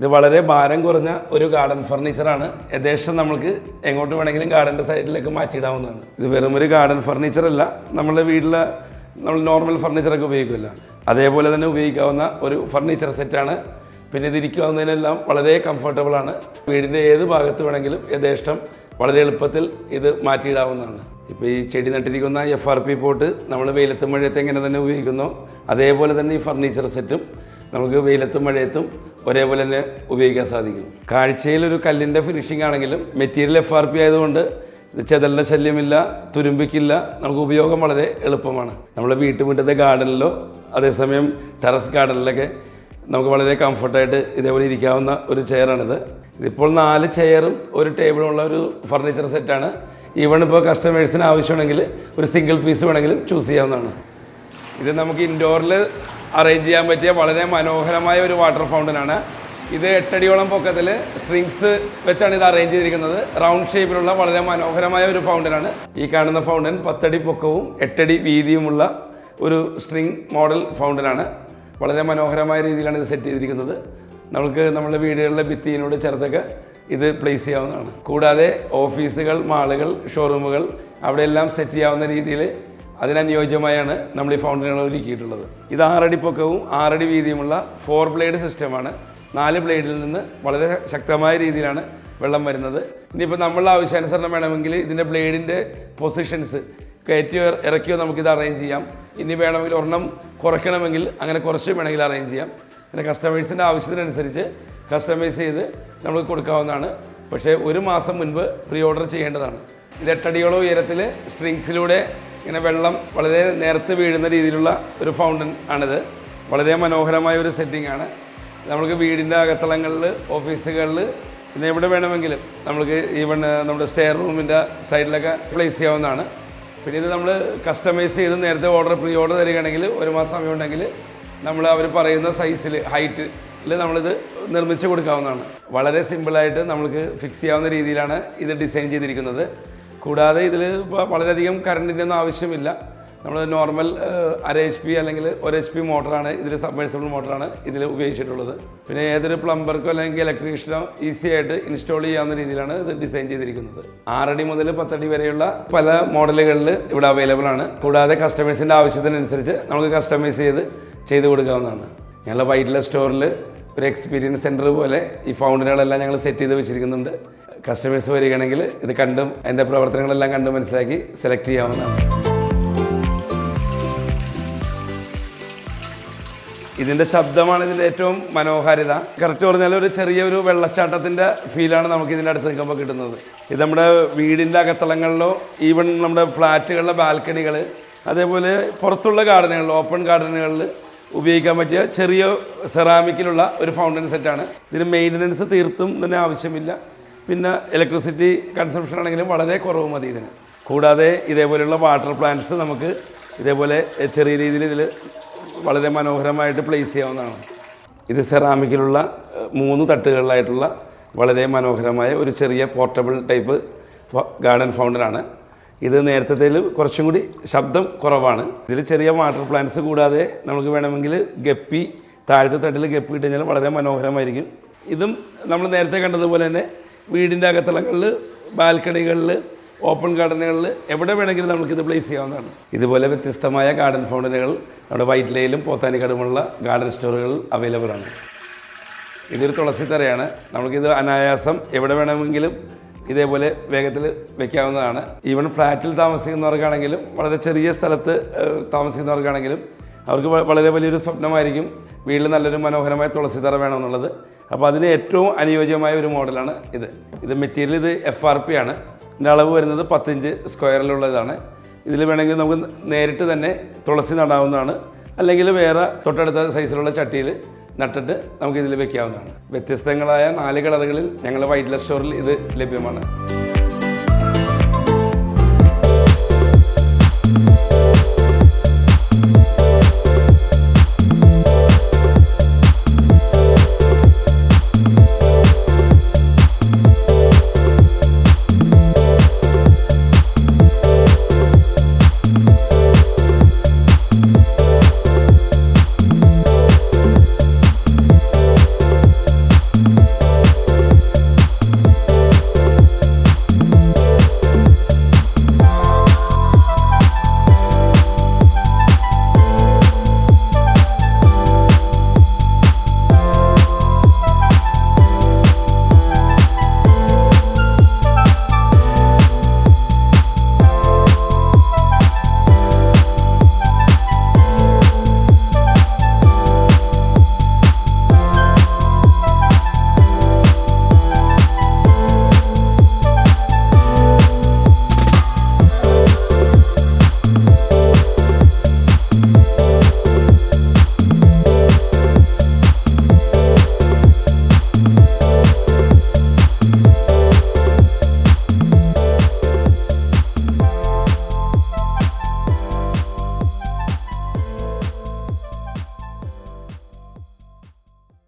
ഇത് വളരെ ഭാരം കുറഞ്ഞ ഒരു ഗാർഡൻ ഫർണിച്ചറാണ് യഥേഷ്ടം നമുക്ക് എങ്ങോട്ട് വേണമെങ്കിലും ഗാർഡന്റെ സൈഡിലേക്ക് മാറ്റിയിടാവുന്നതാണ്. ഇത് വെറും ഒരു ഗാർഡൻ ഫർണിച്ചറല്ല നമ്മുടെ വീട്ടിലെ നമ്മൾ നോർമൽ ഫർണിച്ചറൊക്കെ ഉപയോഗിക്കില്ല അതേപോലെ തന്നെ ഉപയോഗിക്കാവുന്ന ഒരു ഫർണിച്ചർ സെറ്റാണ് പിന്നെ ഇത് ഇരിക്കാവുന്നതിനെല്ലാം വളരെ കംഫർട്ടബിളാണ് വീടിന്റെ ഏത് ഭാഗത്ത് വേണമെങ്കിലും യഥേഷ്ടം വളരെ എളുപ്പത്തിൽ ഇത് മാറ്റിയിടാവുന്നതാണ്. ഇപ്പോൾ ഈ ചെടി നട്ടിരിക്കുന്ന എഫ് ആർ പി പോട്ട് നമ്മൾ വെയിലത്തും മഴയത്തും എങ്ങനെ തന്നെ ഉപയോഗിക്കുന്നു അതേപോലെ തന്നെ ഈ ഫർണിച്ചർ സെറ്റും നമുക്ക് വെയിലത്തും മഴയത്തും ഒരേപോലെ തന്നെ ഉപയോഗിക്കാൻ സാധിക്കും. കാഴ്ചയിൽ ഒരു കല്ലിന്റെ ഫിനിഷിംഗ് ആണെങ്കിലും മെറ്റീരിയൽ എഫ് ആർ പി ആയതുകൊണ്ട് ചെതലിന്റെ ശല്യമില്ല തുരുമ്പിക്കില്ല നമുക്ക് ഉപയോഗം വളരെ എളുപ്പമാണ്. നമ്മുടെ വീട്ടുമുറ്റത്തെ ഗാർഡനിലോ അതേസമയം ടെറസ് ഗാർഡനിലൊക്കെ നമുക്ക് വളരെ കംഫർട്ടായിട്ട് ഇതേപോലെ ഇരിക്കാവുന്ന ഒരു ചെയറാണിത് ഇതിപ്പോൾ നാല് ചെയറും ഒരു ടേബിളും ഉള്ള ഒരു ഫർണിച്ചർ സെറ്റാണ് ഈവൺ ഇപ്പോൾ കസ്റ്റമേഴ്സിന് ആവശ്യമാണെങ്കിൽ ഒരു സിംഗിൾ പീസ് വേണമെങ്കിലും ചൂസ് ചെയ്യാവുന്നതാണ്. ഇത് നമുക്ക് ഇൻഡോറിൽ അറേഞ്ച് ചെയ്യാൻ പറ്റിയ വളരെ മനോഹരമായ ഒരു വാട്ടർ ഫൗണ്ടനാണ് ഇത് എട്ടടിയോളം പൊക്കത്തിൽ സ്ട്രിങ്സ് വെച്ചാണ് ഇത് അറേഞ്ച് ചെയ്തിരിക്കുന്നത്. റൗണ്ട് ഷേപ്പിലുള്ള വളരെ മനോഹരമായ ഒരു ഫൗണ്ടനാണ് ഈ കാണുന്ന ഫൗണ്ടൻ പത്തടി പൊക്കവും എട്ടടി വീതിയുമുള്ള ഒരു സ്ട്രിങ് മോഡൽ ഫൗണ്ടനാണ് വളരെ മനോഹരമായ രീതിയിലാണ് ഇത് സെറ്റ് ചെയ്തിരിക്കുന്നത്. നമുക്ക് നമ്മുടെ വീടുകളിലെ ഭിത്തിയിനോട് ചേർത്തൊക്കെ ഇത് പ്ലേസ് ചെയ്യാവുന്നതാണ്. കൂടാതെ ഓഫീസുകൾ മാളുകൾ ഷോറൂമുകൾ അവിടെയെല്ലാം സെറ്റ് ചെയ്യാവുന്ന രീതിയിൽ അതിനനുയോജ്യമായാണ് നമ്മൾ ഈ ഫൗണ്ടനുകൾ ഒരുക്കിയിട്ടുള്ളത്. ഇത് ആറടി പൊക്കവും ആറടി വീതിയുമുള്ള ഫോർ ബ്ലേഡ് സിസ്റ്റമാണ് നാല് ബ്ലേഡിൽ നിന്ന് വളരെ ശക്തമായ രീതിയിലാണ് വെള്ളം വരുന്നത്. ഇനിയിപ്പോൾ നമ്മളുടെ ആവശ്യാനുസരണം വേണമെങ്കിൽ ഇതിന്റെ ബ്ലേഡിന്റെ പൊസിഷൻസ് കയറ്റിയോ ഇറക്കിയോ നമുക്കിത് അറേഞ്ച് ചെയ്യാം. ഇനി വേണമെങ്കിൽ ഒരെണ്ണം കുറയ്ക്കണമെങ്കിൽ അങ്ങനെ കുറച്ച് വേണമെങ്കിൽ അറേഞ്ച് ചെയ്യാം. പിന്നെ കസ്റ്റമേഴ്സിന്റെ ആവശ്യത്തിനനുസരിച്ച് കസ്റ്റമൈസ് ചെയ്ത് നമുക്ക് കൊടുക്കാവുന്നതാണ്. പക്ഷേ ഒരു മാസം മുൻപ് പ്രീ ഓർഡർ ചെയ്യേണ്ടതാണ്. ഇത് എട്ടടിയോളം ഉയരത്തിൽ സ്ട്രിങ്സിലൂടെ ഇങ്ങനെ വെള്ളം വളരെ നേരത്തെ വീഴുന്ന രീതിയിലുള്ള ഒരു ഫൗണ്ടൻ ആണിത്. വളരെ മനോഹരമായ ഒരു സെറ്റിംഗ് ആണ്. നമുക്ക് വീടിന്റെ അകത്തളങ്ങളിൽ ഓഫീസുകളിൽ പിന്നെ എവിടെ വേണമെങ്കിലും നമുക്ക് ഈവൺ നമ്മുടെ സ്റ്റെയർ റൂമിന്റെ സൈഡിലൊക്കെ പ്ലേസ് ചെയ്യാവുന്നതാണ്. പിന്നെ ഇത് നമ്മൾ കസ്റ്റമൈസ് ചെയ്ത് നേരത്തെ ഓർഡർ പ്രീ ഓർഡർ തരികയാണെങ്കിൽ ഒരു മാസം സമയം ഉണ്ടെങ്കിൽ നമ്മൾ അവർ പറയുന്ന സൈസിൽ ഹൈറ്റിൽ നമ്മളിത് നിർമ്മിച്ച് കൊടുക്കാവുന്നതാണ്. വളരെ സിമ്പിളായിട്ട് നമുക്ക് ഫിക്സ് ചെയ്യാവുന്ന രീതിയിലാണ് ഇത് ഡിസൈൻ ചെയ്തിരിക്കുന്നത്. കൂടാതെ ഇതിൽ വളരെയധികം കറണ്ടിന്റെ ഒന്നും ആവശ്യമില്ല. നമ്മൾ നോർമൽ അര എച്ച് പി അല്ലെങ്കിൽ ഒരു എച്ച് പി മോട്ടറാണ് ഇതിൽ സബ്മേഴ്സിബിൾ മോട്ടറാണ് ഇതിൽ ഉപയോഗിച്ചിട്ടുള്ളത്. പിന്നെ ഏതൊരു പ്ലംബർക്കോ അല്ലെങ്കിൽ ഇലക്ട്രീഷ്യനോ ഈസി ആയിട്ട് ഇൻസ്റ്റാൾ ചെയ്യാവുന്ന രീതിയിലാണ് ഇത് ഡിസൈൻ ചെയ്തിരിക്കുന്നത്. ആറടി മുതൽ പത്തടി വരെയുള്ള പല മോഡലുകളിൽ ഇവിടെ അവൈലബിൾ ആണ്. കൂടാതെ കസ്റ്റമേഴ്സിന്റെ ആവശ്യത്തിനനുസരിച്ച് നമുക്ക് കസ്റ്റമൈസ് ചെയ്ത് ചെയ്ത് കൊടുക്കാവുന്നതാണ്. ഞങ്ങളുടെ വൈറ്റിലെ സ്റ്റോറിൽ ഒരു എക്സ്പീരിയൻസ് സെന്റർ പോലെ ഈ ഫൗണ്ടനുകളെല്ലാം ഞങ്ങൾ സെറ്റ് ചെയ്ത് വെച്ചിരിക്കുന്നുണ്ട്. കസ്റ്റമേഴ്സ് വരികയാണെങ്കിൽ ഇത് കണ്ടും അതിന്റെ പ്രവർത്തനങ്ങളെല്ലാം കണ്ടും മനസ്സിലാക്കി സെലക്ട് ചെയ്യാവുന്നതാണ്. ഇതിന്റെ ശബ്ദമാണ് ഇതിന്റെ ഏറ്റവും മനോഹാരിത. കറക്റ്റ് പറഞ്ഞാൽ ഒരു ചെറിയൊരു വെള്ളച്ചാട്ടത്തിന്റെ ഫീലാണ് നമുക്ക് ഇതിന്റെ അടുത്ത് നിൽക്കുമ്പോൾ കിട്ടുന്നത്. ഇത് നമ്മുടെ വീടിന്റെ അകത്തളങ്ങളിലോ ഈവൻ നമ്മുടെ ഫ്ലാറ്റുകളിലെ ബാൽക്കണികൾ അതേപോലെ പുറത്തുള്ള ഗാർഡനുകളിൽ ഓപ്പൺ ഗാർഡനുകളിൽ ഉപയോഗിക്കാൻ പറ്റിയ ചെറിയ സെറാമിക്കിലുള്ള ഒരു ഫൗണ്ടൻ സെറ്റാണ് ഇതിന് മെയിന്റനൻസ് തീർത്തും തന്നെ ആവശ്യമില്ല. പിന്നെ ഇലക്ട്രിസിറ്റി കൺസംഷൻ ആണെങ്കിലും വളരെ കുറവ് മതി ഇതിന്. കൂടാതെ ഇതേപോലെയുള്ള വാട്ടർ പ്ലാന്റ്സ് നമുക്ക് ഇതേപോലെ ചെറിയ രീതിയിൽ ഇതിൽ വളരെ മനോഹരമായിട്ട് പ്ലേസ് ചെയ്യാവുന്നതാണ്. ഇത് സെറാമിക്കിലുള്ള മൂന്ന് തട്ടുകളിലായിട്ടുള്ള വളരെ മനോഹരമായ ഒരു ചെറിയ പോർട്ടബിൾ ടൈപ്പ് ഗാർഡൻ ഫൗണ്ടനാണ് ഇത് നേരത്തേതിൽ കുറച്ചും കൂടി ശബ്ദം കുറവാണ്. ഇതിൽ ചെറിയ വാട്ടർ പ്ലാന്റ്സ് കൂടാതെ നമുക്ക് വേണമെങ്കിൽ ഗപ്പി താഴത്തെ തട്ടിൽ ഗപ്പി ഇട്ട് കഴിഞ്ഞാൽ വളരെ മനോഹരമായിരിക്കും. ഇതും നമ്മൾ നേരത്തെ കണ്ടതുപോലെ തന്നെ വീടിന്റെ അകത്തളങ്ങളിൽ ബാൽക്കണികളിൽ ഓപ്പൺ ഗാർഡനുകളിൽ എവിടെ വേണമെങ്കിലും നമുക്കിത് പ്ലേസ് ചെയ്യാവുന്നതാണ്. ഇതുപോലെ വ്യത്യസ്തമായ ഗാർഡൻ ഫൗണ്ടനുകൾ നമ്മുടെ വൈറ്റ്ലയിലും പോത്താനിക്കടുമുള്ള ഗാർഡൻ സ്റ്റോറുകളിൽ അവൈലബിൾ ആണ്. ഇതൊരു തുളസി തറയാണ്. നമുക്കിത് അനായാസം എവിടെ വേണമെങ്കിലും ഇതേപോലെ വേഗത്തിൽ വെക്കാവുന്നതാണ്. ഈവൻ ഫ്ലാറ്റിൽ താമസിക്കുന്നവർക്കാണെങ്കിലും വളരെ ചെറിയ സ്ഥലത്ത് താമസിക്കുന്നവർക്കാണെങ്കിലും അവർക്ക് വളരെ വലിയൊരു സ്വപ്നമായിരിക്കും. വീട്ടിൽ നല്ലൊരു മനോഹരമായ തുളസി തറ വേണമെന്നുള്ളത്. അപ്പോൾ അതിന് ഏറ്റവും അനുയോജ്യമായ ഒരു മോഡലാണ് ഇത്. ഇത് മെറ്റീരിയൽ ഇത് എഫ് ആർ പി ആണ്. ഇതിന്റെ അളവ് വരുന്നത് പത്തിഞ്ച് സ്ക്വയറിലുള്ളതാണ്. ഇതിൽ വേണമെങ്കിൽ നമുക്ക് നേരിട്ട് തന്നെ തുളസി നടാവുന്നതാണ്. അല്ലെങ്കിൽ വേറെ തൊട്ടടുത്ത സൈസിലുള്ള ചട്ടിയിൽ നട്ടിട്ട് നമുക്കിതിൽ വെക്കാവുന്നതാണ്. വ്യത്യസ്തങ്ങളായ നാല് കളറുകളിൽ ഞങ്ങളുടെ വൈറ്റ്ലെസ് സ്റ്റോറിൽ ഇത് ലഭ്യമാണ്.